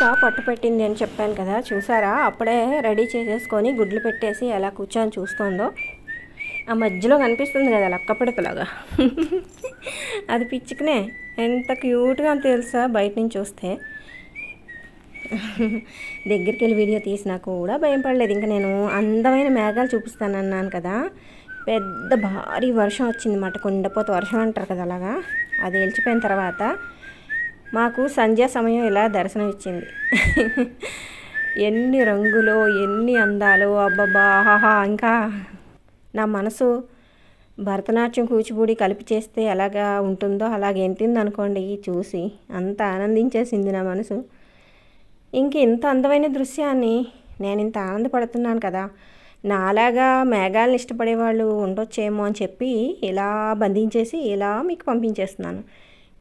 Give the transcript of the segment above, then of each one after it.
పిచ్చుక పట్టు పెట్టింది అని చెప్పాను కదా చూసారా? అప్పుడే రెడీ చేసేసుకొని గుడ్లు పెట్టేసి ఎలా కూర్చొని చూస్తుందో. ఆ మధ్యలో కనిపిస్తుంది కదా లక్కపెడతలాగా అది పిచ్చుకునే. ఎంత క్యూట్గా తెలుసా బయట నుంచి చూస్తే దగ్గరికి వెళ్ళి వీడియో తీసినా కూడా భయం పడలేదు. ఇంకా నేను అందమైన మేఘాలు చూపిస్తానన్నాను కదా. పెద్ద భారీ వర్షం వచ్చింది మాట కొండపోత వర్షం అంటారు కదా అలాగా. అది వెళ్ళిపోయిన తర్వాత మాకు సంధ్యా సమయం ఇలా దర్శనం ఇచ్చింది ఎన్ని రంగులు ఎన్ని అందాలు అబ్బబ్బా ఆహాహా ఇంకా నా మనసు భరతనాట్యం కూచిపూడి కలిపి చేస్తే ఎలాగా ఉంటుందో అలాగే ఎంతింది అనుకోండి చూసి అంత ఆనందించేసింది నా మనసు. ఇంక ఇంత అందమైన దృశ్యాన్ని నేను ఇంత ఆనందపడుతున్నాను కదా నాలాగా మేఘాలను ఇష్టపడే వాళ్ళు ఉండొచ్చేమో అని చెప్పి ఇలా బంధించేసి ఇలా మీకు పంపించేస్తున్నాను.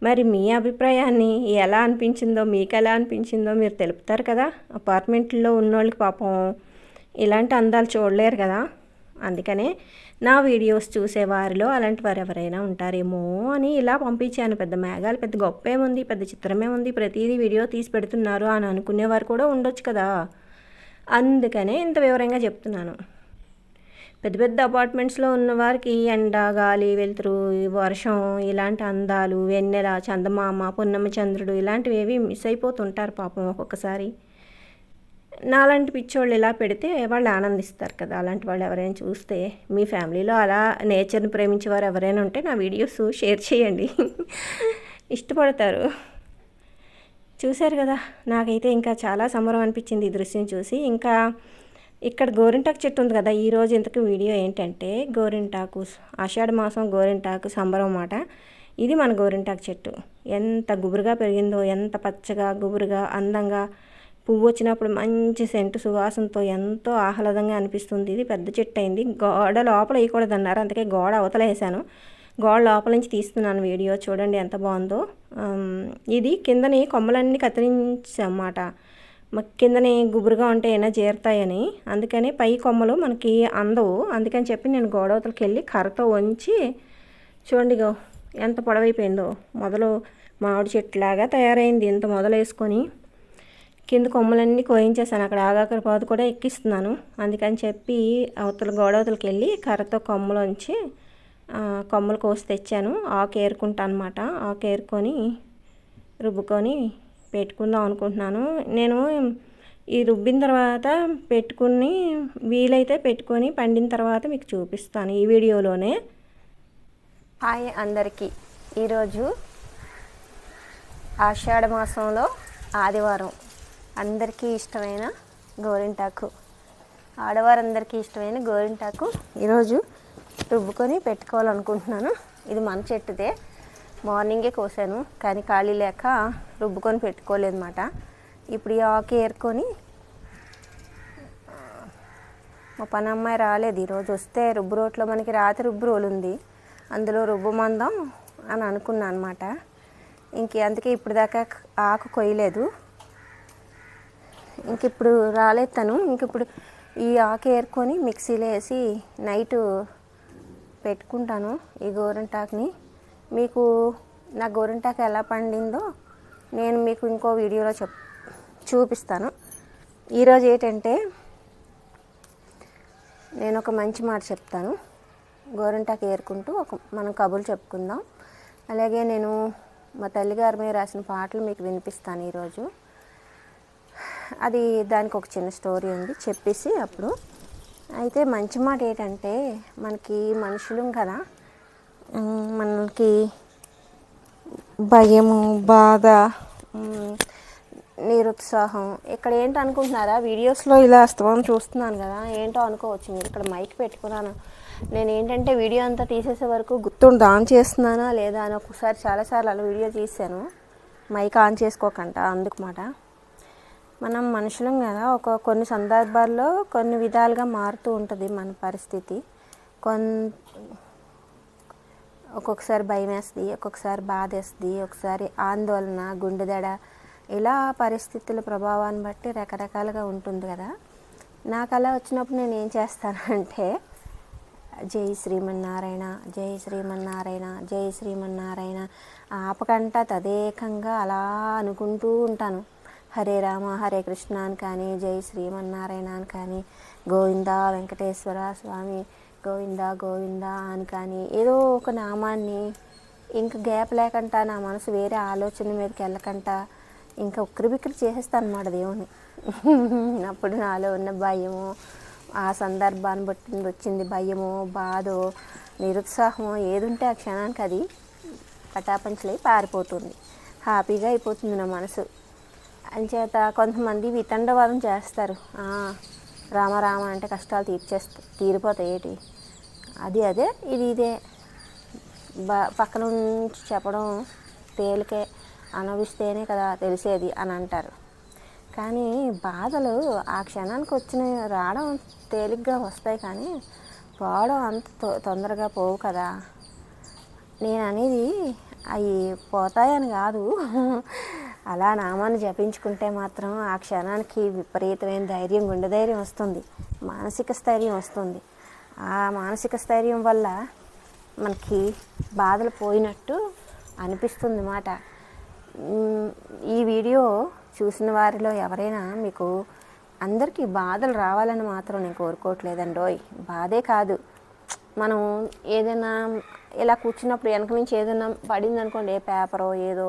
మరి మీ అభిప్రాయాన్ని ఎలా అనిపించిందో మీకు ఎలా అనిపించిందో మీరు తెలుపుతారు కదా. అపార్ట్మెంట్లో ఉన్నోళ్ళకి పాపం ఇలాంటి అందాలు చూడలేరు కదా. అందుకనే నా వీడియోస్ చూసేవారిలో అలాంటి వారు ఎవరైనా ఉంటారేమో అని ఇలా పంపించాను. పెద్ద మేఘాలు పెద్ద గొప్ప ఏముంది పెద్ద చిత్రమే ఉంది. ప్రతిదీ వీడియో తీసి పెడుతున్నారు అని అనుకునేవారు కూడా ఉండొచ్చు కదా. అందుకనే ఇంత వివరంగా చెప్తున్నాను. పెద్ద పెద్ద అపార్ట్మెంట్స్లో ఉన్న వారికి ఎండ గాలి వెలుతురు వర్షం ఇలాంటి అందాలు వెన్నెల చందమామ పున్నమ చంద్రుడు ఇలాంటివి ఏవి మిస్ అయిపోతుంటారు పాపం ఒక్కొక్కసారి. నాలాంటి పిచ్చోళ్ళు ఇలా పెడితే వాళ్ళు ఆనందిస్తారు కదా. అలాంటి వాళ్ళు ఎవరైనా చూస్తే మీ ఫ్యామిలీలో అలా నేచర్ని ప్రేమించే వారు ఎవరైనా ఉంటే నా వీడియోస్ షేర్ చేయండి. ఇష్టపడతారు. చూశారు కదా నాకైతే ఇంకా చాలా సంబరం అనిపించింది ఈ దృశ్యం చూసి. ఇంకా ఇక్కడ గోరింటాకు చెట్టు ఉంది కదా ఈరోజు ఇంతకు వీడియో ఏంటంటే గోరింటాకు ఆషాఢ మాసం గోరింటాకు సంబరం అన్నమాట. ఇది మన గోరింటాకు చెట్టు. ఎంత గుబురుగా పెరిగిందో ఎంత పచ్చగా గుబురుగా అందంగా పువ్వు వచ్చినప్పుడు మంచి సెంటు సువాసనతో ఎంతో ఆహ్లాదంగా అనిపిస్తుంది. ఇది పెద్ద చెట్టు అయింది. గోడ లోపల వేయకూడదన్నారు అందుకే గోడ అవతల వేసాను గోడ లోపల నుంచి తీస్తున్నాను వీడియో చూడండి ఎంత బాగుందో. ఇది కిందని కొమ్మలన్నీ కత్తిరించమాట కిందనే గుబురుగా ఉంటే ఏమైనా చేరుతాయని. అందుకని పై కొమ్మలు మనకి అందవు. అందుకని చెప్పి నేను గోడవతలకి వెళ్ళి కర్రతో వంచి చూడండి గో ఎంత పొడవైపోయిందో. మొదలు మామిడి చెట్టులాగా తయారైంది. ఇంత మొదలు వేసుకొని కింద కొమ్మలన్నీ కోయించేసాను అక్కడ ఆగాకర పాదు కూడా ఎక్కిస్తున్నాను. అందుకని చెప్పి అవతల గోడవతలకి వెళ్ళి కర్రతో కొమ్మలోంచి కొమ్మలు కోసి తెచ్చాను. ఆకు ఏరుకుంటా అనమాట ఆకు ఏరుకొని రుబ్బుకొని పెట్టుకుందాం అనుకుంటున్నాను. నేను ఈ రుబ్బిన తర్వాత పెట్టుకుని వీలైతే పెట్టుకొని పండిన తర్వాత మీకు చూపిస్తాను ఈ వీడియోలోనే. హాయ్ అందరికీ. ఈరోజు ఆషాఢ మాసంలో ఆదివారం. అందరికీ ఇష్టమైన గోరింటాకు. ఆడవారందరికీ ఇష్టమైన గోరింటాకు ఈరోజు రుబ్బుకొని పెట్టుకోవాలనుకుంటున్నాను. ఇది మన చెట్టుదే. మార్నింగే కోసాను కానీ ఖాళీ లేక రుబ్బుకొని పెట్టుకోలేదన్నమాట. ఇప్పుడు ఈ ఆకు ఏరుకొని మా పని అమ్మాయి రాలేదు. ఈరోజు వస్తే రుబ్బు రోట్లో మనకి రాత్రి రుబ్బు రోలు ఉంది. అందులో రుబ్బు మందం అని అనుకున్నా అనమాట ఇంక అందుకే ఇప్పుడు దాకా ఆకు కొయ్యలేదు. ఇంక ఇప్పుడు రాలేదు తను. ఇంక ఇప్పుడు ఈ ఆకు ఏరుకొని మిక్సీలో వేసి నైట్ పెట్టుకుంటాను ఈ గోరంటాకుని. మీకు నా గోరింటాకు ఎలా పండిందో నేను మీకు ఇంకో వీడియోలో చెప్ చూపిస్తాను. ఈరోజు ఏంటంటే నేను ఒక మంచి మాట చెప్తాను. గోరింటాకు ఏరుకుంటూ ఒక మనం కబుర్లు చెప్పుకుందాం. అలాగే నేను మా తల్లిగారి మీద రాసిన పాటలు మీకు వినిపిస్తాను ఈరోజు. అది దానికి ఒక చిన్న స్టోరీ ఉంది. చెప్పేసి అప్పుడు అయితే మంచి మాట ఏంటంటే మనకి మనుషులం కదా మనకి భయము బాధ నిరుత్సాహం. ఇక్కడ ఏంటి అనుకుంటున్నారా? వీడియోస్లో ఇలా అస్తమం చూస్తున్నాను కదా. ఏంటో అనుకోవచ్చు మీరు. ఇక్కడ మైక్ పెట్టుకున్నాను. నేను ఏంటంటే వీడియో అంతా తీసేసే వరకు గుర్తుండి ఆన్ చేస్తున్నానా లేదా అని ఒకసారి చాలాసార్లు అలా వీడియో తీసాను మైక్ ఆన్ చేసుకోకంట అందుకు మాట. మనం మనుషులం కదా. ఒక కొన్ని సందర్భాల్లో కొన్ని విధాలుగా మారుతూ ఉంటుంది మన పరిస్థితి. కొన్ ఒక్కొక్కసారి భయం వేస్తుంది ఒక్కొక్కసారి బాధ వేస్తుంది ఒకసారి ఆందోళన గుండెదడ. ఇలా పరిస్థితుల ప్రభావాన్ని బట్టి రకరకాలుగా ఉంటుంది కదా. నాకు అలా వచ్చినప్పుడు నేను ఏం చేస్తానంటే జై శ్రీమన్నారాయణ జై శ్రీమన్నారాయణ జై శ్రీమన్నారాయణ ఆపకంట తదేకంగా అలా అనుకుంటూ ఉంటాను. హరే రామ హరే కృష్ణ అని కానీ జై శ్రీమన్నారాయణ అని కానీ గోవింద వెంకటేశ్వర స్వామి గోవింద గోవింద అని కానీ ఏదో ఒక నామాన్ని ఇంకా గ్యాప్ లేకుండా నా మనసు వేరే ఆలోచన మీదకి వెళ్ళకుండా ఇంకా ఉక్కిరి బిక్కిరి చేసేస్తాను అనమాట దేవుని అప్పుడు నాలో ఉన్న భయము ఆ సందర్భాన్ని బట్టి వచ్చింది భయము బాధో నిరుత్సాహమో ఏది ఉంటే ఆ క్షణానికి అది పటాపంచలై పారిపోతుంది. హ్యాపీగా అయిపోతుంది నా మనసు. అంచేత కొంతమంది వితండవాదం చేస్తారు. రామ రామ అంటే కష్టాలు తీర్చేస్తా తీరిపోతాయి ఏంటి? అది అదే. ఇది ఇదే. బా పక్కన నుంచి చెప్పడం తేలికే అనుభవిస్తేనే కదా తెలిసేది అని అంటారు. కానీ బాధలు ఆ క్షణానికి వచ్చిన రావడం తేలిగ్గా వస్తాయి కానీ పోవడం అంత తొ- తొందరగా పోవు కదా. నేను అనేది అవి పోతాయని కాదు. అలా నామాన్ని జపించుకుంటే మాత్రం ఆ క్షణానికి విపరీతమైన ధైర్యం గుండె ధైర్యం వస్తుంది. మానసిక స్థైర్యం వస్తుంది. ఆ మానసిక స్థైర్యం వల్ల మనకి బాధలు పోయినట్టు అనిపిస్తుంది మాట. ఈ వీడియో చూసిన వారిలో ఎవరైనా మీకు అందరికీ బాధలు రావాలని మాత్రం నేను కోరుకోవట్లేదండోయ్ బాధే కాదు. మనం ఏదైనా ఇలా కూర్చున్నప్పుడు వెనక నుంచి ఏదైనా పడింది అనుకోండి ఏ పేపరో ఏదో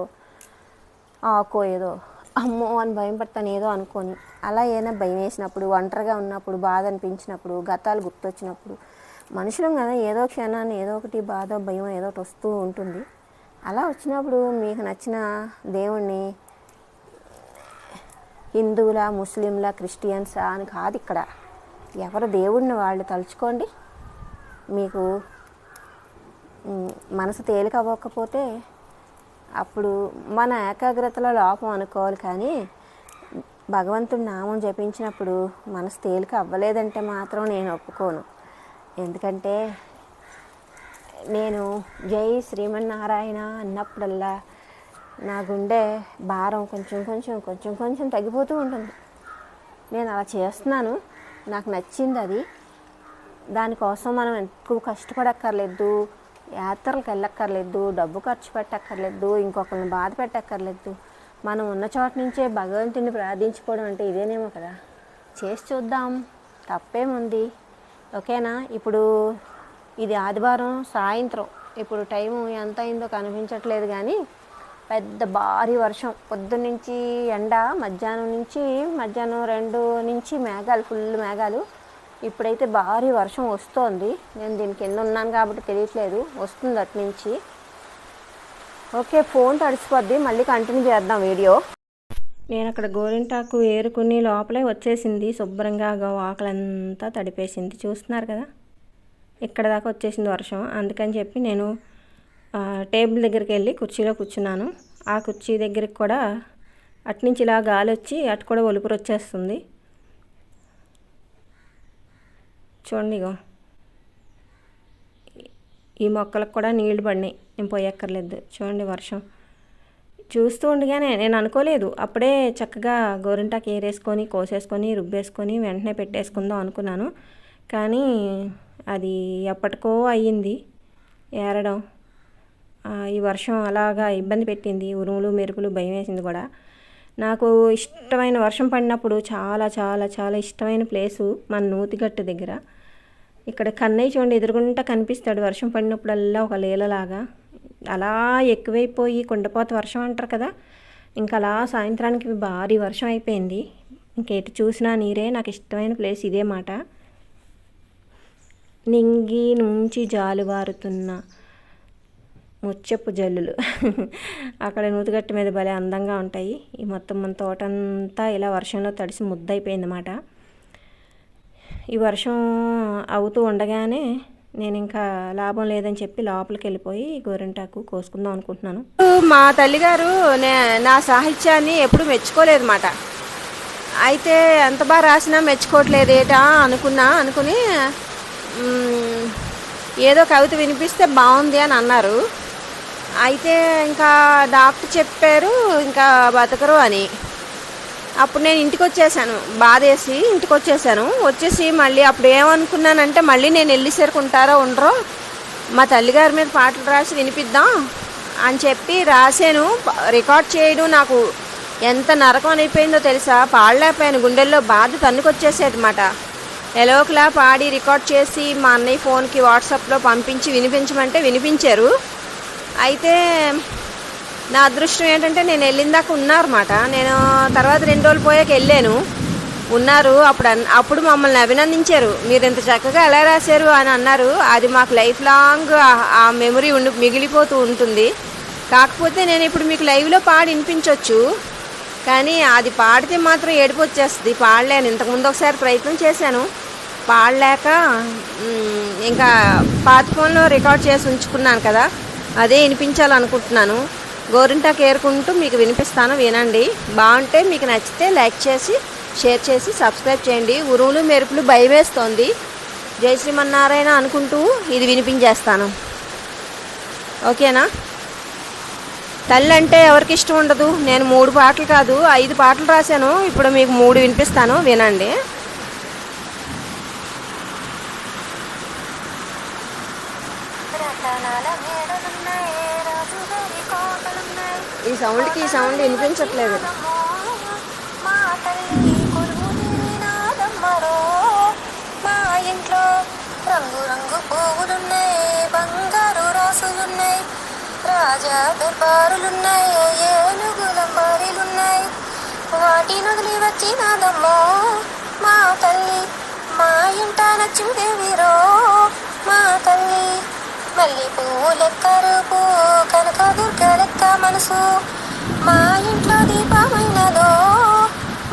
ఆకో ఏదో అమ్మో అని భయం పడతాను ఏదో అనుకొని. అలా ఏదైనా భయం వేసినప్పుడు ఒంటరిగా ఉన్నప్పుడు బాధ అనిపించినప్పుడు గతాలు గుర్తొచ్చినప్పుడు మనుషులం కదా ఏదో క్షణాన్ని ఏదో ఒకటి బాధ భయం ఏదో ఒకటి వస్తూ ఉంటుంది. అలా వచ్చినప్పుడు మీకు నచ్చిన దేవుణ్ణి హిందువుల ముస్లింల క్రిస్టియన్సా అని కాదు ఇక్కడ. ఎవరు దేవుడిని వాళ్ళు తలుచుకోండి. మీకు మనసు తేలిక అవ్వకపోతే అప్పుడు మన ఏకాగ్రతలో లోపం అనుకోవాలి కానీ భగవంతుడి నామం జపించినప్పుడు మనసు తేలిక అవ్వలేదంటే మాత్రం నేను ఒప్పుకోను. ఎందుకంటే నేను జై శ్రీమన్నారాయణ అన్నప్పుడల్లా నా గుండె భారం కొంచెం కొంచెం కొంచెం కొంచెం తగ్గిపోతూ ఉంటుంది. నేను అలా చేస్తున్నాను. నాకు నచ్చింది అది. దానికోసం మనం ఎక్కువ కష్టపడక్కర్లేదు. యాత్రలకు వెళ్ళక్కర్లేదు డబ్బు ఖర్చు పెట్టక్కర్లేదు ఇంకొకరిని బాధ పెట్టక్కర్లేదు. మనం ఉన్న చోట నుంచే భగవంతుని ప్రార్థించుకోవడం అంటే ఇదేనేమో కదా. చేసి చూద్దాం. తప్పేముంది? ఓకేనా? ఇప్పుడు ఇది ఆదివారం సాయంత్రం. ఇప్పుడు టైము ఎంత అయిందో కనిపించట్లేదు కానీ పెద్ద భారీ వర్షం. పొద్దున్నుంచి ఎండ మధ్యాహ్నం నుంచి మధ్యాహ్నం రెండు నుంచి మేఘాలు ఫుల్ మేఘాలు. ఇప్పుడైతే భారీ వర్షం వస్తోంది. నేను దీని కింద ఉన్నాను కాబట్టి తెలియట్లేదు. వస్తుంది అటు నుంచి. ఓకే ఫోన్ తడిసిపోద్ది. మళ్ళీ కంటిన్యూ చేద్దాం వీడియో. నేను అక్కడ గోరింటాకు ఏరుకుని లోపలే వచ్చేసింది. శుభ్రంగా ఆకలంతా తడిపేసింది. చూస్తున్నారు కదా? ఇక్కడ దాకా వచ్చేసింది వర్షం. అందుకని చెప్పి నేను టేబుల్ దగ్గరికి వెళ్ళి కుర్చీలో కూర్చున్నాను. ఆ కుర్చీ దగ్గరికి కూడా అటు నుంచి ఇలా గాలి వచ్చి అటు కూడా ఒలుపురు వచ్చేస్తుంది చూడండి ఇగో. ఈ మొక్కలకు కూడా నీళ్ళు పడినాయి. నేను పోయక్కర్లేదు. చూడండి వర్షం. చూస్తూ ఉండగానే నేను అనుకోలేదు. అప్పుడే చక్కగా గోరింటాకు ఏరేసుకొని కోసేసుకొని రుబ్బేసుకొని వెంటనే పెట్టేసుకుందాం అనుకున్నాను. కానీ అది ఎప్పటికో అయ్యింది ఏరడం. ఈ వర్షం అలాగా ఇబ్బంది పెట్టింది. ఉరుములు మెరుపులు భయం వేసింది కూడా. నాకు ఇష్టమైన వర్షం పడినప్పుడు చాలా చాలా చాలా ఇష్టమైన ప్లేసు మన నూతిగట్టు దగ్గర. ఇక్కడ కన్నయ్య చూడండి ఎదురుగుంటా కనిపిస్తాడు. వర్షం పడినప్పుడల్లా ఒక లీలలాగా. అలా ఎక్కువైపోయి కుండపోత వర్షం అంటారు కదా. ఇంకా అలా సాయంత్రానికి భారీ వర్షం అయిపోయింది. ఇంకెటు చూసినా నీరే నాకు ఇష్టమైన ప్లేస్ ఇదే మాట. నింగి నుంచి జాలువారుతున్న ముచ్చపు జల్లులు. అక్కడ నూతుగట్టు మీద భలే అందంగా ఉంటాయి. ఈ మొత్తం మన తోటంతా ఇలా వర్షంలో తడిసి ముద్దయిపోయిందన్నమాట. ఈ వర్షం అవుతూ ఉండగానే నేను ఇంకా లాభం లేదని చెప్పి లోపలికి వెళ్ళిపోయి గోరింటాకు కోసుకుందాం అనుకుంటున్నాను. మా తల్లిగారు నే- నా సాహిత్యాన్ని ఎప్పుడు మెచ్చుకోలేదు మాట అయితే ఎంత బాగా రాసినా మెచ్చుకోవట్లేదు ఏటా అనుకున్నా అనుకుని ఏదో కవిత వినిపిస్తే బాగుంది అని అన్నారు. అయితే ఇంకా డాక్టర్ చెప్పారు ఇంకా బతకరు అని. అప్పుడు నేను ఇంటికి వచ్చేసాను బాధేసి ఇంటికి వచ్చేసాను వచ్చేసి మళ్ళీ అప్పుడు ఏమనుకున్నానంటే మళ్ళీ నేను వెళ్ళి చేరుకుంటారో ఉండరో మా తల్లిగారి మీద పాటలు రాసి వినిపిద్దాం అని చెప్పి రాశాను. రికార్డ్ చేయడం నాకు ఎంత నరకం అయిపోయిందో తెలుసా? పాడలేకపోయాను గుండెల్లో బాధ తన్నుకొచ్చేసేదన్నమాట. ఎలోకలా పాడి రికార్డ్ చేసి మా అన్నయ్య ఫోన్కి వాట్సాప్లో పంపించి వినిపించమంటే వినిపించారు. అయితే నా అదృష్టం ఏంటంటే నేను వెళ్ళిన దాకా ఉన్నారన్నమాట. నేను తర్వాత రెండు రోజులు పోయాక వెళ్ళాను. ఉన్నారు. అప్పుడు అప్పుడు మమ్మల్ని అభినందించారు. మీరు ఇంత చక్కగా ఎలా రాశారు అని అన్నారు. అది మాకు లైఫ్ లాంగ్ ఆ- మెమరీ ఉండి మిగిలిపోతూ ఉంటుంది. కాకపోతే నేను ఇప్పుడు మీకు లైవ్లో పాడి వినిపించవచ్చు కానీ అది పాడితే మాత్రం ఏడుపు వచ్చేస్తుంది. పాడలేను. ఇంతకుముందు ఒకసారి ప్రయత్నం చేశాను. పాడలేక ఇంకా పాత ఫోన్లో రికార్డ్ చేసి ఉంచుకున్నాను కదా. అదే వినిపించాలనుకుంటున్నాను. గోరింటాకు ఏరుకుంటూ మీకు వినిపిస్తాను వినండి. బాగుంటే మీకు నచ్చితే లైక్ చేసి షేర్ చేసి సబ్స్క్రైబ్ చేయండి. ఉరువులు మెరుపులు భయమేస్తోంది. జై శ్రీమన్నారాయణ అనుకుంటూ ఇది వినిపించేస్తాను. ఓకేనా? తల్లి అంటే ఎవరికి ఇష్టం ఉండదు? నేను మూడు పాటలు కాదు ఐదు పాటలు రాశాను. ఇప్పుడు మీకు మూడు వినిపిస్తాను. వినండి రతనాల మేడలున్నాయి రాజుగారి కోటలున్నాయి ఈ సౌండ్కి ఈ సౌండ్ వినిపించట్లేదు. మా తల్లి కొలువు నాదమ్మరో మా ఇంట్లో రంగు రంగు పువ్వులున్నాయి బంగారు రాసులున్నాయి రాజా దర్బారులున్నాయి ఏనుగుల బారీలున్నాయి వాటి నదిలి వచ్చినాదమ్మో మా తల్లి మా ఇంట నచ్చిందేవిరో మా మళ్ళీ పువ్వు లెక్క రూపు కనక దుర్గ లెక్క మనసు. మా ఇంట్లో దీపమైనదో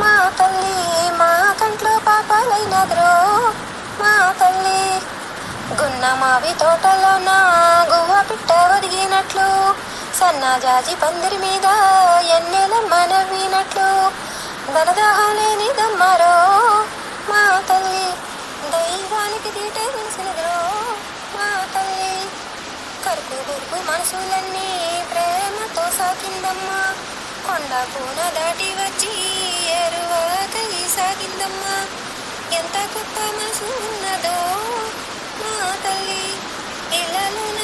మా తల్లి మా కంట్లో పాపాలైనదో మా తల్లి గున్న మావి తోటలోన గువ్వ పిట్ట ఒదిగినట్లు సన్నాజాజి పందిరి మీద ఎన్నెలమ్మ నవ్వినట్లు ధనదాహం లేని దమ్మరో మా తల్లి దైవానికి దీటే తెలిసినదో మా తల్లి కరుకు గురుకు మనసులన్నీ ప్రేమతో సాకిందమ్మా. కొండ కూన దాటి వచ్చి ఎరువకై సాగిందమ్మా ఎంత గొప్ప మనసు ఉన్నదో మా తల్లి ఇళ్ళలోన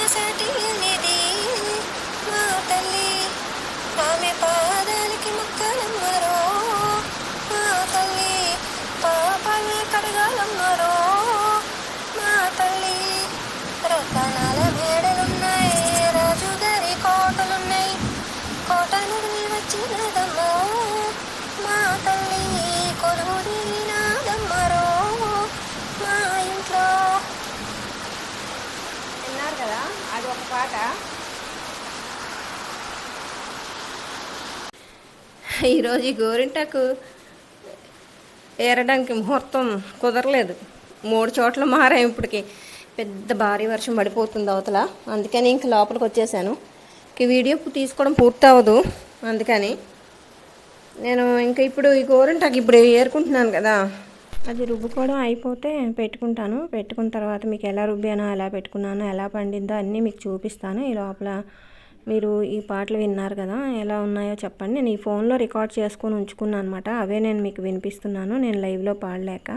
ఈరోజు ఈ గోరింటాకు ఏరడానికి ముహూర్తం కుదరలేదు. మూడు చోట్ల మారాం ఇప్పటికి. పెద్ద భారీ వర్షం పడిపోతుంది అవతల. అందుకని ఇంక లోపలికి వచ్చేసాను. ఈ వీడియో తీసుకోవడం పూర్తి అవ్వదు. అందుకని నేను ఇంకా ఇప్పుడు ఈ గోరింటాకు ఇప్పుడు ఏరుకుంటున్నాను కదా. అది రుబ్బుకోవడం అయిపోతే పెట్టుకుంటాను. పెట్టుకున్న తర్వాత మీకు ఎలా రుబ్బానో ఎలా పెట్టుకున్నానో ఎలా పండిందో అన్నీ మీకు చూపిస్తాను. ఈ లోపల మీరు ఈ పాటలు విన్నారు కదా ఎలా ఉన్నాయో చెప్పండి. నేను ఈ ఫోన్లో రికార్డ్ చేసుకొని ఉంచుకున్నాను అనమాట అవే నేను మీకు వినిపిస్తున్నాను. నేను లైవ్లో పాడలేక.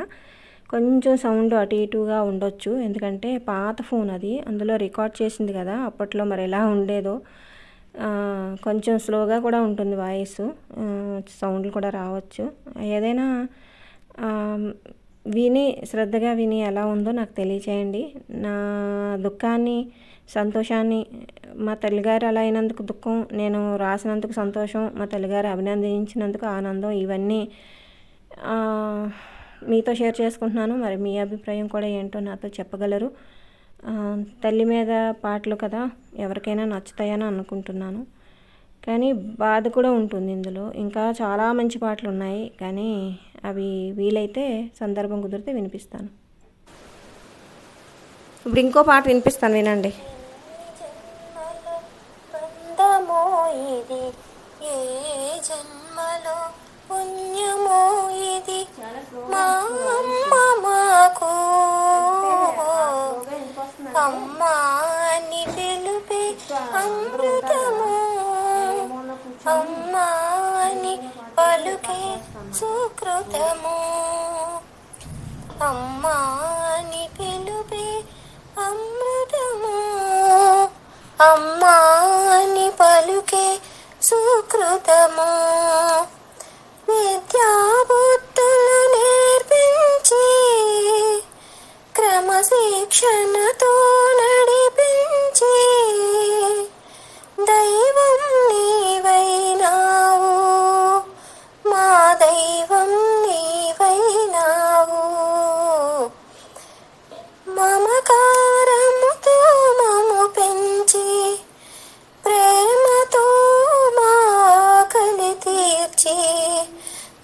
కొంచెం సౌండ్ అటు ఇటుగా ఉండొచ్చు. ఎందుకంటే పాత ఫోన్ అది. అందులో రికార్డ్ చేసింది కదా అప్పట్లో మరి ఎలా ఉండేదో. కొంచెం స్లోగా కూడా ఉంటుంది వాయిస్. సౌండ్లు కూడా రావచ్చు. ఏదైనా విని శ్రద్ధగా విని ఎలా ఉందో నాకు తెలియచేయండి. నా దుఃఖాన్ని సంతోషాన్ని మా తల్లిగారు అలా అయినందుకు దుఃఖం నేను రాసినందుకు సంతోషం మా తల్లిగారు అభినందించినందుకు ఆనందం ఇవన్నీ మీతో షేర్ చేసుకుంటున్నాను. మరి మీ అభిప్రాయం కూడా ఏంటో నాతో చెప్పగలరు. తల్లి మీద పాటలు కదా ఎవరికైనా నచ్చుతాయని అనుకుంటున్నాను. కానీ బాధ కూడా ఉంటుంది ఇందులో. ఇంకా చాలా మంచి పాటలు ఉన్నాయి కానీ అవి వీలైతే సందర్భం కుదిరితే వినిపిస్తాను. ఇప్పుడు ఇంకో పాట వినిపిస్తాను వినండి. ఇది ఏ జన్మలో పుణ్యమో ఇది మా అమ్మ మాకు. అమ్మా అని పిలుపే అమృతము. అమ్మా అని పలుకే సుకృతము. అమ్మా అని పిలుపే అమృత సుకృతము? విద్యాబుద్ధులు నేర్పించి క్రమశిక్షణతో నడి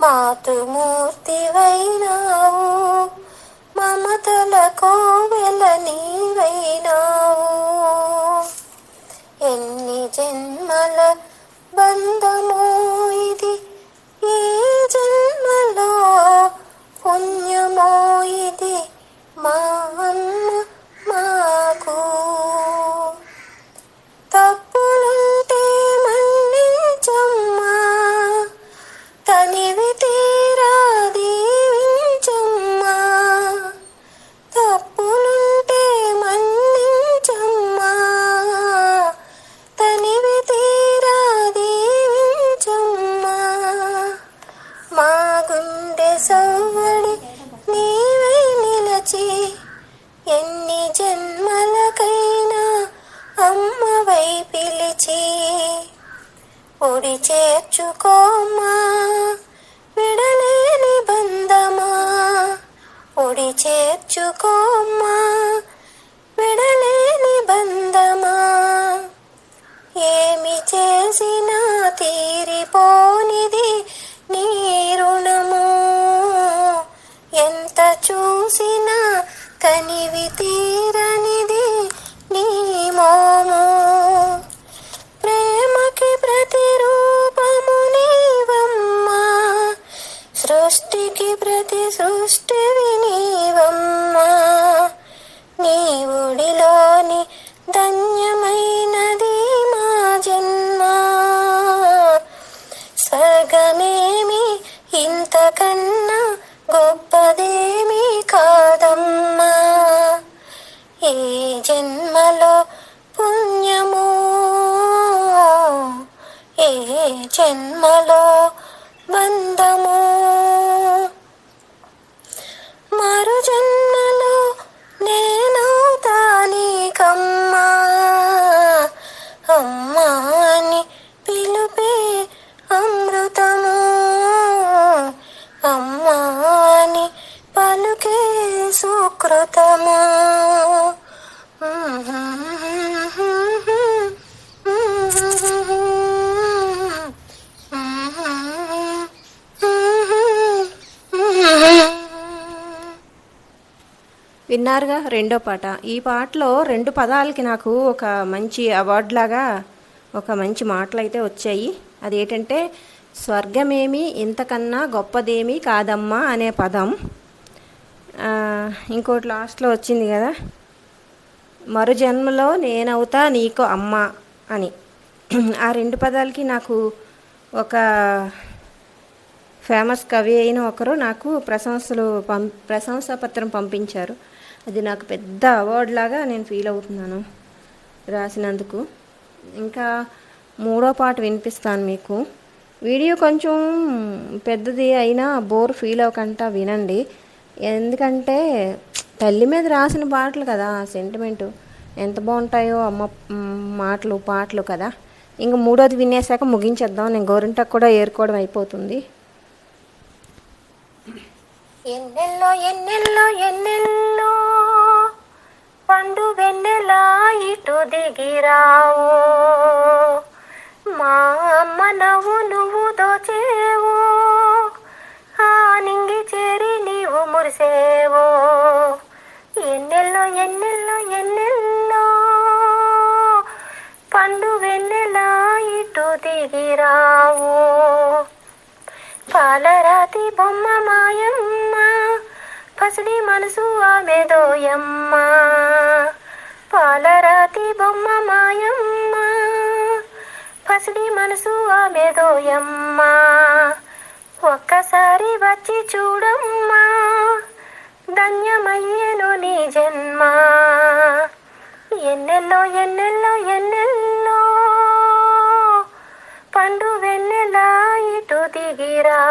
మాతృమూర్తివైనావు. మమతల కోవెల నీవైనావు. ఎన్ని జన్మల బంధము ఇది చేర్చుకోమా విడలేని బంధమా? ఏమి చేసినా తీరిపోనిది నీ రుణము? ఎంత చూసినా కనివి తీరనిది నీ మోము? ప్రేమకి ప్రతిరూపము నీవమ్మా. సృష్టికి ప్రతి సృష్టి జన్మలో వంద విన్నారుగా రెండో పాట. ఈ పాటలో రెండు పదాలకి నాకు ఒక మంచి అవార్డు లాగా ఒక మంచి మాటలు అయితే వచ్చాయి. అదేంటంటే స్వర్గమేమి ఇంతకన్నా గొప్పదేమీ కాదమ్మా అనే పదం. ఇంకోటి లాస్ట్లో వచ్చింది కదా మరు జన్మలో నేనవుతా నీకు అమ్మ అని. ఆ రెండు పదాలకి నాకు ఒక ఫేమస్ కవి అయిన ఒకరు నాకు ప్రశంసలు పం ప్రశంసా పత్రం పంపించారు. అది నాకు పెద్ద అవార్డు లాగా నేను ఫీల్ అవుతున్నాను రాసినందుకు. ఇంకా మూడో పాట వినిపిస్తాను మీకు. వీడియో కొంచెం పెద్దది అయినా బోర్ ఫీల్ అవ్వకుండా వినండి. ఎందుకంటే తల్లి మీద రాసిన పాటలు కదా సెంటిమెంటు ఎంత బాగుంటాయో అమ్మ మాటలు పాటలు కదా. ఇంక మూడోది వినేసాక ముగించేద్దాం. నేను గోరింటకు కూడా ఏరుకోవడం అయిపోతుంది. ఎన్నెల్లో ఎన్నెల్లో ఎన్నెల్లో పండు వెన్నెలా ఇటు దిగిరావు? మా అమ్మ నవ్వు నువ్వు దోచేవో ఆ నింగి చేరి నీవు మురిసేవో. ఎన్నెల్లో ఎన్నెల్లో ఎన్నెల్లో పండు వెన్నెలా ఇటు దిగిరావు? పాలరాతి బొమ్మ మాయం పసిడి మనసు ఆమెదోయమ్మ. పాలరాతి బొమ్మ మాయమ్మ. పసిడి మనసు ఆమెదోయమ్మ. ఒక్కసారి వచ్చి చూడమ్మా. ధన్యమయ్యేను నీ జన్మ. ఎన్నెల్లో ఎన్నెల్లో ఎన్నెల్లో. పండు వెన్నెలా ఇటు దిగిరా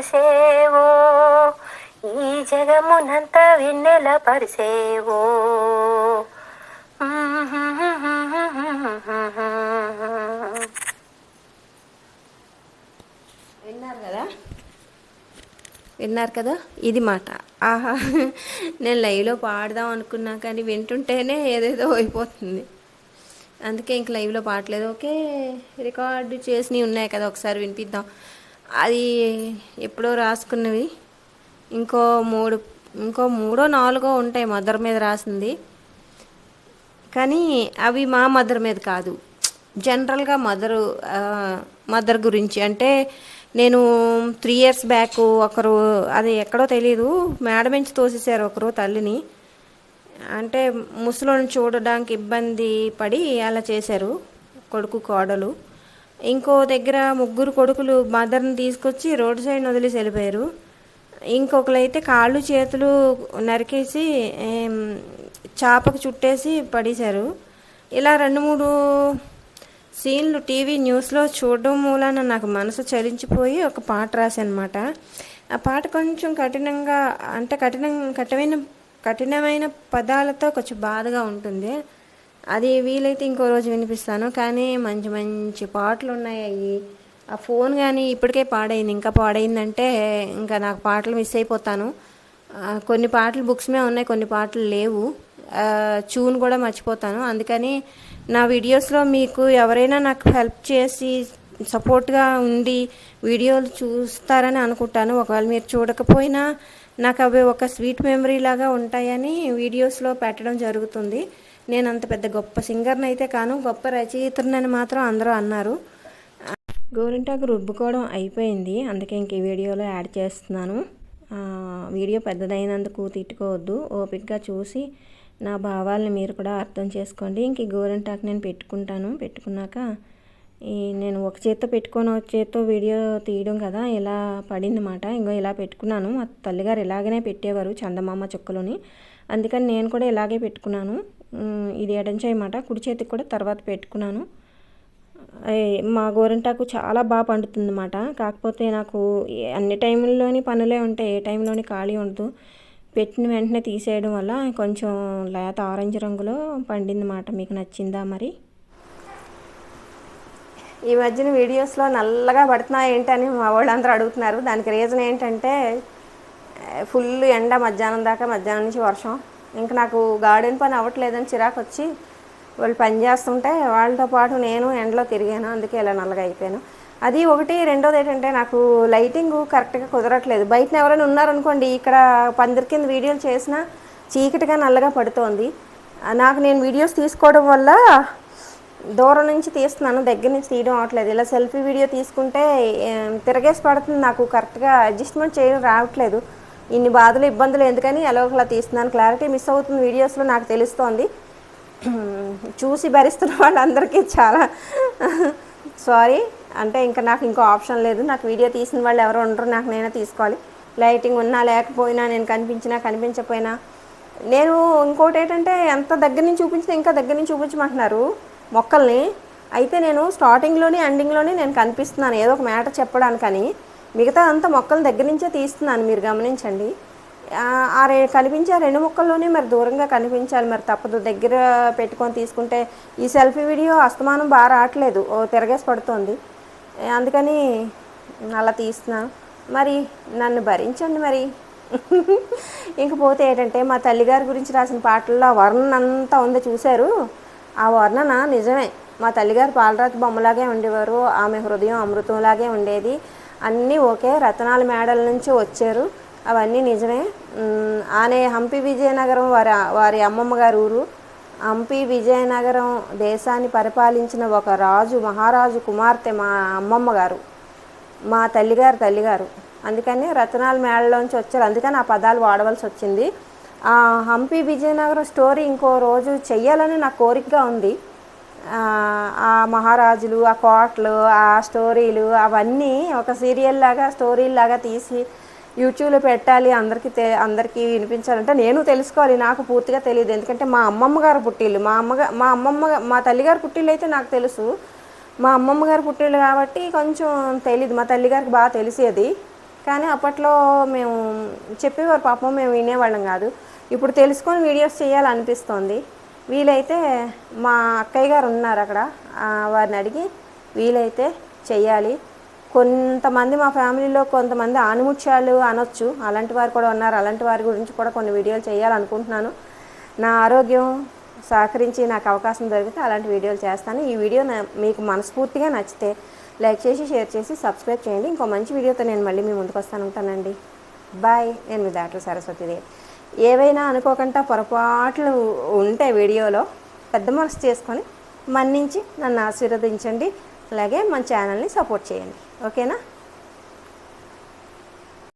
పరిసేవో. ఈ జగమునంత వెన్నెల పరిసేవో. విన్నారు కదా? విన్నారు కదా? ఇది మాట. ఆహా నేను లైవ్లో పాడదాం అనుకున్నా కానీ వింటుంటేనే ఏదేదో అయిపోతుంది. అందుకే ఇంక లైవ్లో పాడలేదు. ఓకే రికార్డు చేసినవి ఉన్నాయి కదా ఒకసారి వినిపిద్దాం. అది ఎప్పుడో రాసుకున్నవి. ఇంకో మూడు ఇంకో మూడో నాలుగో ఉంటాయి మదర్ మీద రాసింది. కానీ అవి మా మదర్ మీద కాదు. జనరల్గా మదరు మదర్ గురించి అంటే నేను త్రీ ఇయర్స్ బ్యాక్ ఒకరు అది ఎక్కడో తెలియదు మేడం నుంచి తోసేసారు ఒకరు తల్లిని. అంటే ముసలోని చూడడానికి ఇబ్బంది పడి అలా చేశారు కొడుకు కోడలు. ఇంకో దగ్గర ముగ్గురు కొడుకులు మదర్ని తీసుకొచ్చి రోడ్డు సైడ్ వదిలేసి వెళ్ళిపోయారు. ఇంకొకరైతే కాళ్ళు చేతులు నరికేసి చాపకు చుట్టేసి పడేశారు. ఇలా రెండు మూడు సీన్లు టీవీ న్యూస్లో చూడడం మూలాన నాకు మనసు చలించిపోయి ఒక పాట రాశానమాట. ఆ పాట కొంచెం కఠినంగా అంటే కఠినం కఠినమైన కఠినమైన పదాలతో కొంచెం బాధగా ఉంటుంది. అది వీలైతే ఇంకో రోజు వినిపిస్తాను. కానీ మంచి మంచి పాటలు ఉన్నాయి అవి ఆ ఫోన్ కానీ ఇప్పటికే పాడైంది. ఇంకా పాడైందంటే ఇంకా నాకు పాటలు మిస్ అయిపోతాను. కొన్ని పాటలు బుక్స్ మీద ఉన్నాయి కొన్ని పాటలు లేవు. చూన్ కూడా మర్చిపోతాను. అందుకని నా వీడియోస్లో మీకు ఎవరైనా నాకు హెల్ప్ చేసి సపోర్ట్గా ఉండి వీడియోలు చూస్తారని అనుకుంటాను. ఒకవేళ మీరు చూడకపోయినా నాకు అవి ఒక స్వీట్ మెమరీ లాగా ఉంటాయని వీడియోస్లో పెట్టడం జరుగుతుంది. నేను అంత పెద్ద గొప్ప సింగర్ని అయితే కాను గొప్ప రచయితనని మాత్రం అందరూ అన్నారు. గోరింటాకు రుబ్బుకోవడం అయిపోయింది. అందుకే ఇంక ఈ వీడియోలో యాడ్ చేస్తున్నాను. వీడియో పెద్దదైనందుకు తిట్టుకోవద్దు. ఓపికగా చూసి నా భావాలను మీరు కూడా అర్థం చేసుకోండి. ఇంక ఈ గోరింటాకు నేను పెట్టుకుంటాను. పెట్టుకున్నాక ఈ నేను ఒక చేత్తో పెట్టుకొని ఒక చేత్తో వీడియో తీయడం కదా ఇలా పడిందన్నమాట. ఇంకో ఇలా పెట్టుకున్నాను. మా తల్లిగారు ఇలాగనే పెట్టేవారు చందమామ చుక్కలోని. అందుకని నేను కూడా ఇలాగే పెట్టుకున్నాను. ఇది ఎడం మాట కుడి చేతికి కూడా తర్వాత పెట్టుకున్నాను. మా గోరింటాకు చాలా బాగా పండుతుందన్నమాట. కాకపోతే నాకు అన్ని టైంలోని పనులే ఉంటాయి. ఏ టైంలోని ఖాళీ ఉండదు. పెట్టిన వెంటనే తీసేయడం వల్ల కొంచెం లేత ఆరెంజ్ రంగులో పండిందన్నమాట. మీకు నచ్చిందా మరి? ఈ మధ్యన వీడియోస్లో నల్లగా పడుతున్నాయి ఏంటని మా వాళ్ళందరూ అడుగుతున్నారు. దానికి రీజన్ ఏంటంటే ఫుల్ ఎండ మధ్యాహ్నం దాకా మధ్యాహ్నం నుంచి వర్షం. ఇంకా నాకు గార్డెన్ పని అవ్వట్లేదని చిరాకు వచ్చి వాళ్ళు పని చేస్తుంటే వాళ్ళతో పాటు నేను ఎండలో తిరిగాను అందుకే ఇలా నల్లగా అయిపోయాను. అది ఒకటి. రెండోది ఏంటంటే నాకు లైటింగ్ కరెక్ట్గా కుదరట్లేదు. బయట ఎవరైనా ఉన్నారనుకోండి ఇక్కడ పందిరి కింద వీడియోలు చేసినా చీకటిగా నల్లగా పడుతోంది. నాకు నేను వీడియోస్ తీసుకోవడం వల్ల దూరం నుంచి తీస్తున్నాను దగ్గర నుంచి తీయడం అవట్లేదు ఇలా సెల్ఫీ వీడియో తీసుకుంటే తిరగేసి పడుతుంది నాకు కరెక్ట్గా అడ్జస్ట్మెంట్ చేయడం రావట్లేదు. ఇన్ని బాధలు ఇబ్బందులు ఎందుకని ఎలా ఒకలా తీస్తున్నాను. క్లారిటీ మిస్ అవుతుంది వీడియోస్లో నాకు తెలుస్తోంది. చూసి భరిస్తున్న వాళ్ళందరికీ చాలా సారీ అంటే ఇంకా నాకు ఇంకో ఆప్షన్ లేదు. నాకు వీడియో తీసిన వాళ్ళు ఎవరు ఉండరు. నాకు నేనే తీసుకోవాలి. లైటింగ్ ఉన్నా లేకపోయినా నేను కనిపించినా కనిపించకపోయినా. నేను ఇంకోటి ఏంటంటే ఎంత దగ్గర నుంచి చూపించినా ఇంకా దగ్గర నుంచి చూపించమంటున్నారు మొక్కల్ని. అయితే నేను స్టార్టింగ్లోని ఎండింగ్లోని నేను కనిపిస్తున్నాను. ఏదో ఒక మ్యాటర్ చెప్పడానికని. మిగతా అంతా మొక్కల దగ్గర నుంచే తీస్తున్నాను మీరు గమనించండి. ఆ రే కనిపించే రెండు మొక్కల్లోనే మరి దూరంగా కనిపించాలి. మరి తప్పదు దగ్గర పెట్టుకొని తీసుకుంటే ఈ సెల్ఫీ వీడియో అస్తమానం బాగా రావట్లేదు. ఓ తిరగేసి పడుతుంది. అందుకని అలా తీస్తున్నాను మరి నన్ను భరించండి మరి. ఇంకపోతే ఏంటంటే మా తల్లిగారి గురించి రాసిన పాటల్లో ఆ వర్ణన అంతా ఉందో చూశారు. ఆ వర్ణన నిజమే. మా తల్లిగారు పాలరాతి బొమ్మలాగే ఉండేవారు. ఆమె హృదయం అమృతంలాగే ఉండేది. అన్నీ ఒకే రతనాల మేడల నుంచి వచ్చారు. అవన్నీ నిజమే. ఆనే హంపి విజయనగరం వారి వారి అమ్మమ్మ గారి ఊరు. హంపి విజయనగరం దేశాన్ని పరిపాలించిన ఒక రాజు మహారాజు కుమార్తె మా అమ్మమ్మ గారు. మా తల్లిగారు తల్లిగారు. అందుకని రతనాల మేడలోంచి వచ్చారు. అందుకని ఆ పదాలు వాడవలసి వచ్చింది. ఆ హంపి విజయనగరం స్టోరీ ఇంకో రోజు చెయ్యాలని నా కోరికగా ఉంది. ఆ, మహారాజులు ఆ కోటలు ఆ స్టోరీలు అవన్నీ ఒక సీరియల్ లాగా స్టోరీలు లాగా తీసి యూట్యూబ్లో పెట్టాలి. అందరికీ తె అందరికీ వినిపించాలంటే నేను తెలుసుకోవాలి. నాకు పూర్తిగా తెలియదు ఎందుకంటే మా అమ్మమ్మ గారు పుట్టిల్లు. మా అమ్మగా మా అమ్మమ్మ మా తల్లిగారు పుట్టిల్లు అయితే నాకు తెలుసు. మా అమ్మమ్మ గారు పుట్టిల్లు కాబట్టి కొంచెం తెలియదు మా తల్లిగారికి బాగా తెలిసేది. కానీ అప్పట్లో మేము చెప్పేవారు పాపం మేము వినేవాళ్ళం కాదు. ఇప్పుడు తెలుసుకొని వీడియోస్ చేయాలనిపిస్తోంది. వీలైతే మా అక్కయ్య గారు ఉన్నారు అక్కడ. వారిని అడిగి వీలైతే చెయ్యాలి. కొంతమంది మా ఫ్యామిలీలో కొంతమంది ఆనిముత్యాలు అనొచ్చు. అలాంటి వారు కూడా ఉన్నారు. అలాంటి వారి గురించి కూడా కొన్ని వీడియోలు చేయాలనుకుంటున్నాను నా ఆరోగ్యం సహకరించి నాకు అవకాశం దొరికితే అలాంటి వీడియోలు చేస్తాను. ఈ వీడియో మీకు మనస్ఫూర్తిగా నచ్చితే లైక్ చేసి షేర్ చేసి సబ్స్క్రైబ్ చేయండి. ఇంకో మంచి వీడియోతో నేను మళ్ళీ మీ ముందుకు వస్తాను. ఉంటానండి. బాయ్. నేను మీ దాంట్లో సరస్వతిదేవి. ఏవైనా అనుకోకుండా పొరపాట్లు ఉంటే వీడియోలో పెద్ద మనసు చేసుకొని మన్నించి నన్ను ఆశీర్వదించండి. అలాగే మన ఛానల్ని సపోర్ట్ చేయండి. ఓకేనా?